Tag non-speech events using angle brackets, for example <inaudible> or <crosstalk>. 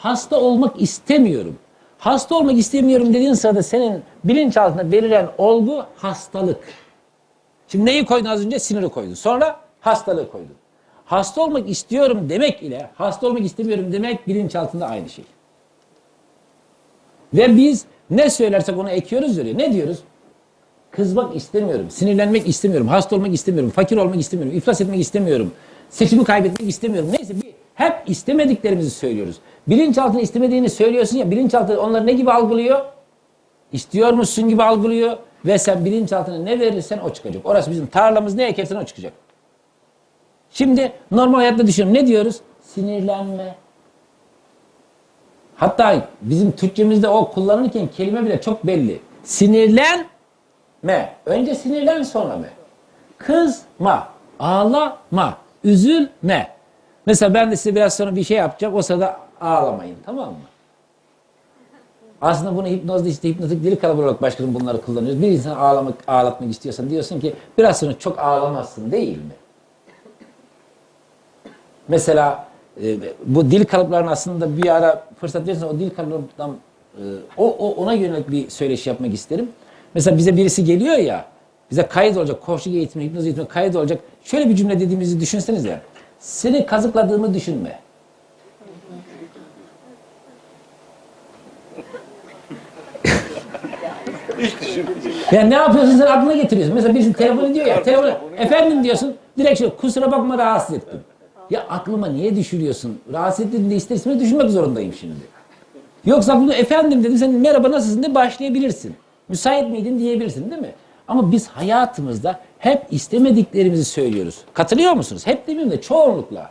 hasta olmak istemiyorum. Hasta olmak istemiyorum dediğin sırada senin bilinçaltına verilen olgu hastalık. Şimdi neyi koydun az önce? Siniri koydun. Sonra hastalığı koydun. Hasta olmak istiyorum demek ile hasta olmak istemiyorum demek bilinçaltında aynı şey. Ve biz ne söylersek onu ekiyoruz oraya. Ne diyoruz? Kızmak istemiyorum, sinirlenmek istemiyorum, hasta olmak istemiyorum, fakir olmak istemiyorum, iflas etmek istemiyorum, seçimi kaybetmek istemiyorum. Neyse bir, hep istemediklerimizi söylüyoruz. Bilinçaltına istemediğini söylüyorsun ya, bilinçaltı onları ne gibi algılıyor? İstiyormuşsun gibi algılıyor ve sen bilinçaltına ne verirsen o çıkacak. Orası bizim tarlamız ne ekersen o çıkacak. Şimdi normal hayatta düşünüyorum. Ne diyoruz? Sinirlenme. Hatta bizim Türkçemizde o kullanırken kelime bile çok belli. Sinirlenme. Önce sinirlen sonra mı? Kızma. Ağlama. Üzülme. Mesela ben de size biraz sonra bir şey yapacağım. O sırada ağlamayın. Tamam mı? Aslında bunu hipnozda işte hipnotik dili kalıbı olarak başkanım bunları kullanıyoruz. Bir insan ağlamak, ağlatmak istiyorsan diyorsun ki biraz sonra çok ağlamazsın değil mi? Mesela e, bu dil kalıplarının aslında bir ara fırsat verirsen o dil kalıplarından e, o, o ona yönelik bir söyleşi yapmak isterim. Mesela bize birisi geliyor ya bize kayıt olacak, koçluk eğitimi, hipnoz eğitimi kayıt olacak. Şöyle bir cümle dediğimizi düşünseniz ya. Seni kazıkladığımı düşünme. <laughs> Yani ne yapıyorsun sen aklına getiriyorsun. Mesela birisi telefon ediyor ya. Telefon, efendim diyorsun. Direkt şey kusura bakma rahatsız ettim. Ya aklıma niye düşürüyorsun? Rahatsız ettiğinde ister istemez düşünmek zorundayım şimdi. Yoksa bunu efendim dedim sen merhaba nasılsın de başlayabilirsin. Müsait miydin diyebilirsin değil mi? Ama biz hayatımızda hep istemediklerimizi söylüyoruz. Katılıyor musunuz? Hep demiyorum da çoğunlukla.